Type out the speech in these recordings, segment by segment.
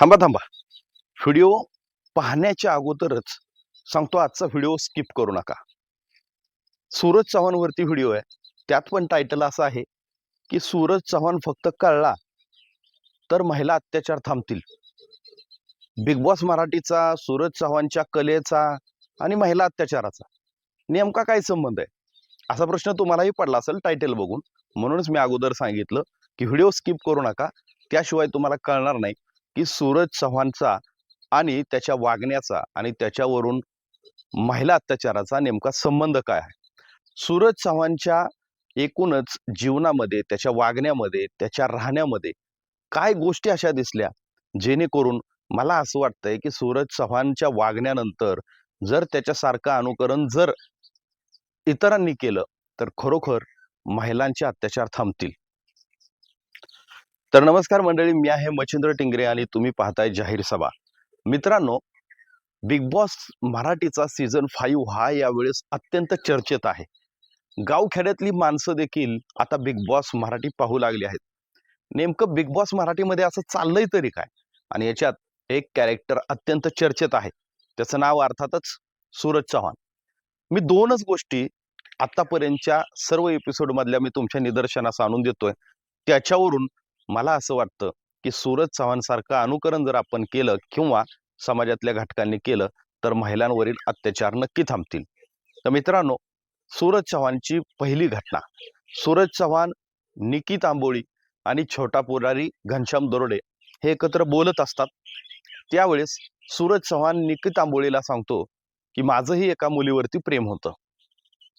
थांबा थांबा. व्हिडिओ पाहण्याच्या अगोदरच सांगतो आजचा व्हिडिओ स्किप करू नका. सूरज चव्हाणवरती व्हिडिओ आहे. त्यात पण टायटल असं आहे की सूरज चव्हाण फक्त कळला तर महिला अत्याचार थांबतील. बिग बॉस मराठीचा सूरज चव्हाणच्या कलेचा आणि महिला अत्याचाराचा नेमका काय संबंध आहे? असा प्रश्न तुम्हालाही पडला असेल टायटल बघून. म्हणूनच मी अगोदर सांगितलं की व्हिडिओ स्किप करू नका. त्याशिवाय तुम्हाला कळणार नाही. की सूरज चव्हाणचा आणि त्याच्या वागण्याचा आणि त्याच्यावरून महिला अत्याचाराचा नेमका संबंध काय आहे? सूरज चव्हाणच्या एकूणच जीवनामध्ये त्याच्या वागण्यामध्ये त्याच्या राहण्यामध्ये काय गोष्टी अशा दिसल्या? जेणेकरून मला असं वाटतंय की सूरज चव्हाणच्या वागण्यानंतर जर त्याच्यासारखं अनुकरण जर इतरांनी केलं तर खरोखर महिलांचे अत्याचार थांबतील. तर नमस्कार मंडळी मी आहे मच्छिंद्र टिंगरे आणि तुम्ही पाहताय जाहीर सभा. मित्रांनो बिग बॉस मराठीचा सीझन फाईव्ह हा यावेळेस अत्यंत चर्चेत आहे. गावखेड्यातली माणसं देखील आता बिग बॉस मराठी पाहू लागली आहेत. नेमकं बिग बॉस मराठीमध्ये असं चाललंय तरी काय? आणि याच्यात एक कॅरेक्टर अत्यंत चर्चेत आहे. त्याचं नाव अर्थातच सूरज चव्हाण. मी दोनच गोष्टी आतापर्यंतच्या सर्व एपिसोडमधल्या मी तुमच्या निदर्शनास आणून देतोय. त्याच्यावरून मला असं वाटतं की सूरज चव्हाणसारखं अनुकरण जर आपण केलं किंवा समाजातल्या घटकांनी केलं तर महिलांवरील अत्याचार नक्की थांबतील. तर मित्रांनो सूरज चव्हाणची पहिली घटना. सूरज चव्हाण निकी तांबोळी आणि छोटा पुरारी घनश्याम दरोडे हे एकत्र बोलत असतात. त्यावेळेस सूरज चव्हाण निकी तांबोळीला सांगतो की माझंही एका मुलीवरती प्रेम होतं.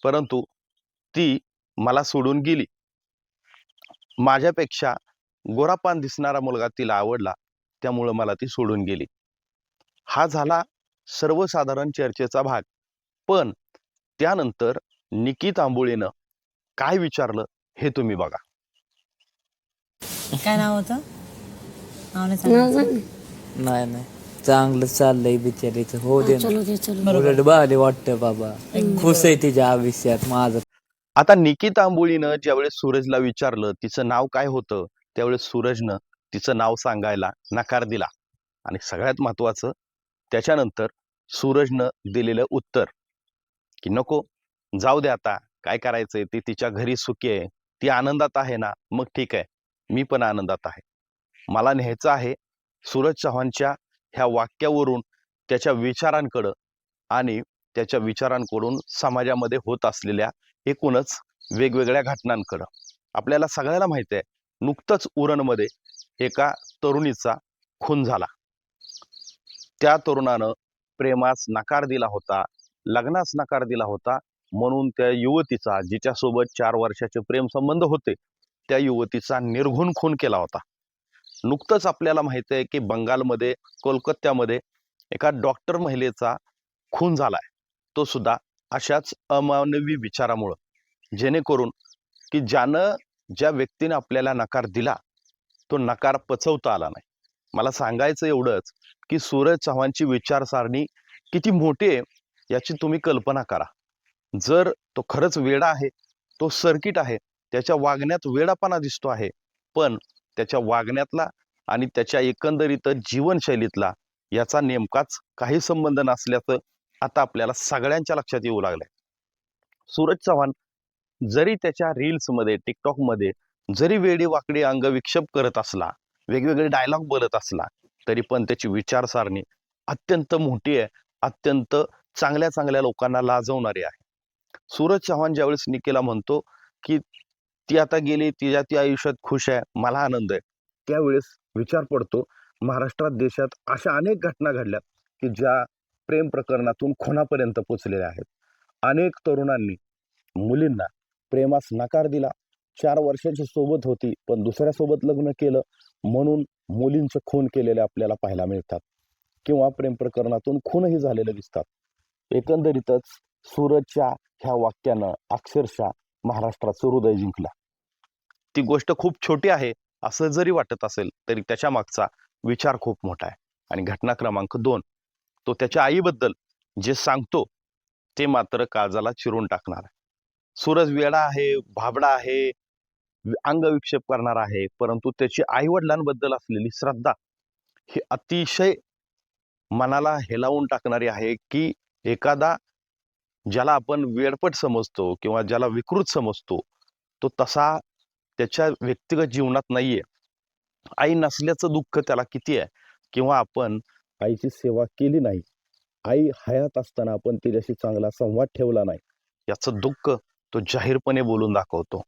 परंतु ती मला सोडून गेली. माझ्यापेक्षा गोरापान दिसणारा मुलगा तिला आवडला त्यामुळं मला ती सोडून गेली. हा झाला सर्वसाधारण चर्चेचा भाग. पण त्यानंतर निकी तांबोळीनं काय विचारलं हे तुम्ही बघा. काय नाव होतं? नाव नाही सांगितलं. नाही नाही. चांगलं चाललंय बिचारीचं हो दे ना. उलट वाटतं बाबा. खुश आहे तिच्या आयुष्यात माझं. आता निकी तांबोळीनं ज्यावेळेस सूरजला विचारलं तिचं नाव काय होतं? त्यावेळेस सूरजनं तिचं नाव सांगायला नकार दिला. आणि सगळ्यात महत्वाचं त्याच्यानंतर सूरजनं दिलेलं उत्तर की नको जाऊ दे आता काय करायचंय? ती तिच्या घरी सुखी आहे ती आनंदात आहे ना? मग ठीक आहे मी पण आनंदात आहे. मला न्यायचं आहे सूरज चव्हाणच्या ह्या वाक्यावरून त्याच्या विचारांकडं आणि त्याच्या विचारांकडून समाजामध्ये होत असलेल्या एकूणच वेगवेगळ्या घटनांकडं. आपल्याला सगळ्याला माहिती आहे नुकतंच उरणमध्ये एका तरुणीचा खून झाला. त्या तरुणानं प्रेमास नकार दिला होता लग्नास नकार दिला होता म्हणून त्या युवतीचा जिच्यासोबत चार वर्षाचे प्रेमसंबंध होते त्या युवतीचा निर्घुण खून केला होता. नुकतंच आपल्याला माहिती आहे की बंगालमध्ये कोलकात्यामध्ये एका डॉक्टर महिलेचा खून झालाय. तो सुद्धा अशाच अमानवी विचारामुळं. जेणेकरून की ज्यानं ज्या व्यक्तीने आपल्याला नकार दिला तो नकार पचवता आला नाही. मला सांगायचं एवढंच की सूरज चव्हाणची विचारसारणी किती मोठी आहे याची तुम्ही कल्पना करा. जर तो खरंच वेडा आहे तो सर्किट आहे त्याच्या वागण्यात वेडापणा दिसतो आहे पण त्याच्या वागण्यातला आणि त्याच्या एकंदरीत जीवनशैलीतला याचा नेमकाच काही संबंध नसल्याचं आता आपल्याला सगळ्यांच्या लक्षात येऊ लागलंय. सूरज चव्हाण जरी त्याच्या रील्समध्ये टिकटॉकमध्ये जरी वेडी वाकडी अंगविक्षेप करत असला वेगवेगळे डायलॉग बोलत असला तरी पण त्याची विचारसारणी अत्यंत मोठी आहे अत्यंत चांगल्या चांगल्या लोकांना लाजवणारी आहे. सूरज चव्हाण ज्यावेळेस निकेला म्हणतो की ती आता गेली तिच्या ती आयुष्यात खुश आहे मला आनंद आहे. त्यावेळेस विचार पडतो महाराष्ट्रात देशात अशा अनेक घटना घडल्या की ज्या प्रेम प्रकरणातून खुनापर्यंत पोचलेल्या आहेत. अनेक तरुणांनी मुलींना प्रेमास नकार दिला. चार वर्षाची सोबत होती पण दुसऱ्या सोबत लग्न केलं म्हणून मुलींचे खून केलेले आपल्याला पाहायला मिळतात. किंवा प्रेम प्रकरणातून खूनही झालेले दिसतात. एकंदरीतच सूरजच्या ह्या वाक्यानं अक्षरशः महाराष्ट्राचं हृदय जिंकलं. ती गोष्ट खूप छोटी आहे असं जरी वाटत असेल तरी त्याच्या मागचा विचार खूप मोठा आहे. आणि घटना क्रमांक दोन तो त्याच्या आईबद्दल जे सांगतो ते मात्र काळजाला चिरून टाकणार आहे. सूरज वेडा आहे भाबडा आहे अंगविक्षेप करणार आहे परंतु त्याची आई वडिलांबद्दल असलेली श्रद्धा ही अतिशय मनाला हेलावून टाकणारी आहे की एखादा ज्याला आपण वेडपट समजतो किंवा ज्याला विकृत समजतो तो तसा त्याच्या व्यक्तिगत जीवनात नाहीये. आई नसल्याचं दुःख त्याला किती आहे? किंवा आपण आईची सेवा केली नाही. आई हयात असताना आपण तिच्याशी चांगला संवाद ठेवला नाही. याचं दुःख तो जाहीरपणे बोलून दाखवतो.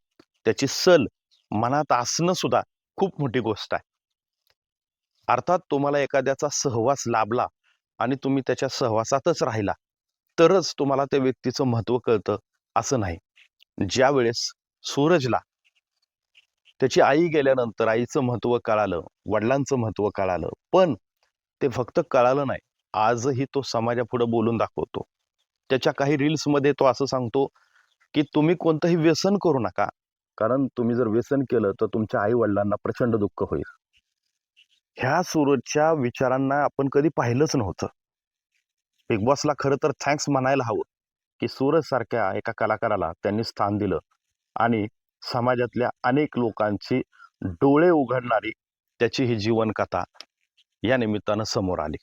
त्याची सल मनात असणं सुद्धा खूप मोठी गोष्ट आहे. अर्थात तुम्हाला एखाद्याचा सहवास लाभला आणि तुम्ही त्याच्या सहवासातच राहिला तरच तुम्हाला त्या व्यक्तीचं महत्त्व कळतं असं नाही. ज्या वेळेस सूरजला त्याची आई गेल्यानंतर आईचं महत्त्व कळालं वडिलांचं महत्त्व कळालं पण ते फक्त कळालं नाही. आजही तो समाजापुढे बोलून दाखवतो. त्याच्या काही रील्समध्ये तो असं सांगतो की तुम्ही कोणतंही व्यसन करू नका. कारण तुम्ही जर व्यसन केलं तर तुमच्या आई वडिलांना प्रचंड दुःख होईल. ह्या सूरजच्या विचारांना आपण कधी पाहिलंच नव्हतं. बिग बॉसला खरं तर थँक्स म्हणायला हवं की सूरज सारख्या एका कलाकाराला त्यांनी स्थान दिलं आणि समाजातल्या अनेक लोकांची डोळे उघडणारी त्याची ही जीवनकथा या निमित्तानं समोर आली.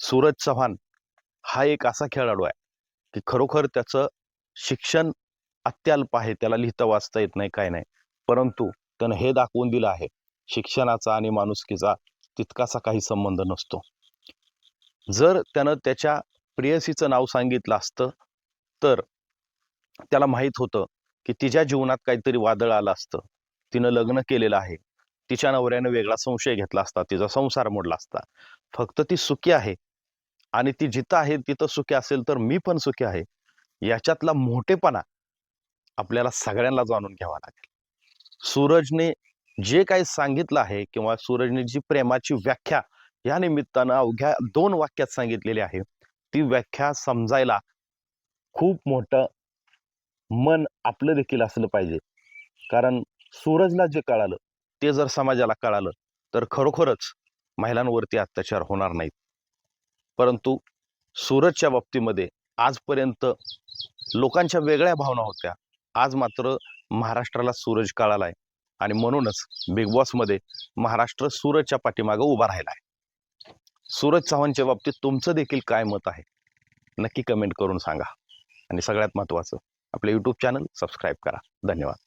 सूरज चव्हाण हा एक असा खेळाडू आहे की खरोखर त्याचं शिक्षण अत्यल्प आहे त्याला लिहिता वाचता येत नाही काय नाही. परंतु त्यानं हे दाखवून दिलं आहे शिक्षणाचा आणि माणुसकीचा तितकासा काही संबंध नसतो. जर त्यानं त्याच्या प्रेयसीचं नाव सांगितलं असतं तर त्याला माहीत होतं की तिच्या जीवनात काहीतरी वादळ आलं असतं. तिनं लग्न केलेलं आहे. तिच्या नवऱ्यानं वेगळा संशय घेतला असता तिचा संसार मोडला असता. फक्त ती सुखी आहे. आणि ती जिथं आहे तिथं सुखी असेल तर मी पण सुखी आहे. याच्यातला मोठेपणा आपल्याला सगळ्यांना जाणून घ्यावा लागेल. सूरजने जे काही सांगितलं आहे किंवा सूरजने जी प्रेमाची व्याख्या या निमित्तानं अवघ्या दोन वाक्यात सांगितलेली आहे ती व्याख्या समजायला खूप मोठं मन आपलं देखील असलं पाहिजे. कारण सूरजला जे कळालं ते जर समाजाला कळालं तर खरोखरच महिलांवरती अत्याचार होणार नाहीत. परंतु सूरजच्या बाबतीमध्ये आजपर्यंत लोकांच्या वेगळ्या भावना होत्या. आज मात्र महाराष्ट्राला सूरज कळालाय आणि म्हणूनच बिग बॉसमध्ये महाराष्ट्र सूरजच्या पाठीमागं उभा राहिला आहे सूरज चव्हाणच्या बाबतीत तुमचं देखील काय मत आहे? नक्की कमेंट करून सांगा. आणि सगळ्यात महत्त्वाचं आपलं यूट्यूब चॅनल सबस्क्राईब करा. धन्यवाद.